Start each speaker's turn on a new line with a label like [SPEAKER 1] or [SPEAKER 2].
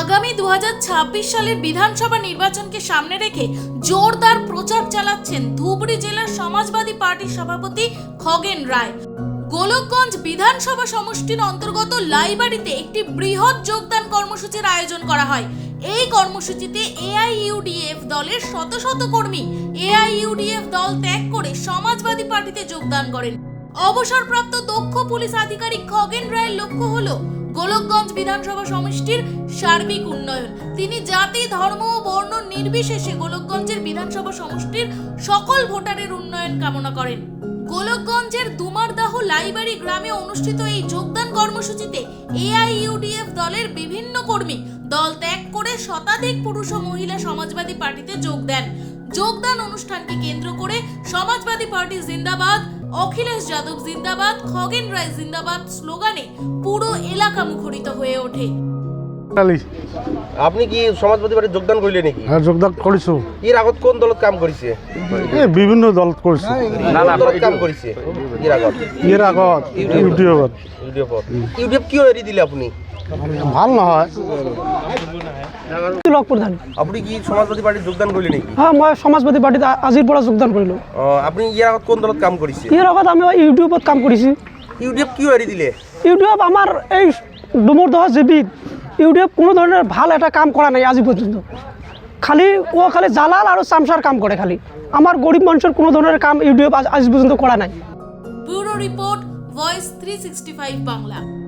[SPEAKER 1] আগামী দুহাজার ছাব্বিশ সালের বিধানসভা নির্বাচনকে সামনে রেখে জোরদার প্রচার চালাচ্ছেন ধুবড়ী জেলার সমাজবাদী পার্টির সভাপতি খগেন রায়। গোলকগঞ্জ বিধানসভা সমষ্টির অন্তর্গত লাইবাড়িতে একটি বৃহৎ যোগদান কর্মসূচির আয়োজন করা হয়। এই কর্মসূচিতে এআইইউডিএফ দলের শত শত কর্মী এআইইউডিএফ দল ত্যাগ করে সমাজবাদী পার্টিতে যোগদান করেন। অবসরপ্রাপ্ত দক্ষ পুলিশ আধিকারিক খগেন রায়ের লক্ষ্য হলো গোলকগঞ্জ বিধানসভা সমষ্টির সার্বিক উন্নয়ন। তিনি জাতি, ধর্ম ও বর্ণ নির্বিশেষে গোলকগঞ্জের বিধানসভা সমষ্টির সকল ভোটারের উন্নয়ন কামনা করেন। গোলকগঞ্জের দুমারদাহ লাইবাড়ি গ্রামে অনুষ্ঠিত এই যোগদান কর্মসূচিতে এআইইউডিএফ দলের বিভিন্ন কর্মী দল ত্যাগ করে শতাধিক পুরুষ ও মহিলা সমাজবাদী পার্টিতে যোগ দেন। যোগদান অনুষ্ঠানকে কেন্দ্র করে সমাজবাদী পার্টি জিন্দাবাদ অখিলেশ যাদব জিন্দাবাদ খগেন রায় জিন্দাবাদ স্লোগানে পুরো এলাকা মুখরিত হয়ে ওঠে।
[SPEAKER 2] আপনি কি সমাজবাদী পার্টি যোগদান করলে নাকি?
[SPEAKER 3] হ্যাঁ যোগদান কৰিছো
[SPEAKER 2] এর আগত কোন দলত কাম কৰিছে
[SPEAKER 3] এই বিভিন্ন দলত কৰিছো
[SPEAKER 2] কোন দলত কাম কৰিছে এর আগত।
[SPEAKER 3] ইয়াৰ আগত ইউটিউবত।
[SPEAKER 2] ইউডিএফত ইউডিএফ কিয় এৰি দিলে আপুনি?
[SPEAKER 3] ভালো নহয়।
[SPEAKER 4] তিলক প্ৰধান
[SPEAKER 2] আপুনি কি সমাজবাদী পাৰ্টিত যোগদান কৰিলে নেকি?
[SPEAKER 4] হয় মই সমাজবাদী পাৰ্টীত আজিৰ পৰা যোগদান কৰিলোঁ।
[SPEAKER 2] অ, আপুনি ইয়াৰ আগত কোন দলত কাম কৰিছে?
[SPEAKER 4] ইয়াৰ আগত আমি ইউটিউবত কাম কৰিছোঁ।
[SPEAKER 2] ইউডিএফ কিয় এৰি দিলে?
[SPEAKER 4] ইউটিউব আমাৰ এই ডুমৰদহ ইউটিউব কোনো ধৰণৰ ভালো এটা কাম কৰা নাই আজি পৰ্যন্ত। খালি ও খালি জালাল আৰু চামচাৰ কাম কৰে খালি। আমাৰ গৰীব মানুহৰ কোনো ধৰণৰ কাম ইউটিউব আজ- আজি পৰ্যন্ত কৰা নাই।
[SPEAKER 1] Bureau report voice three Bangla.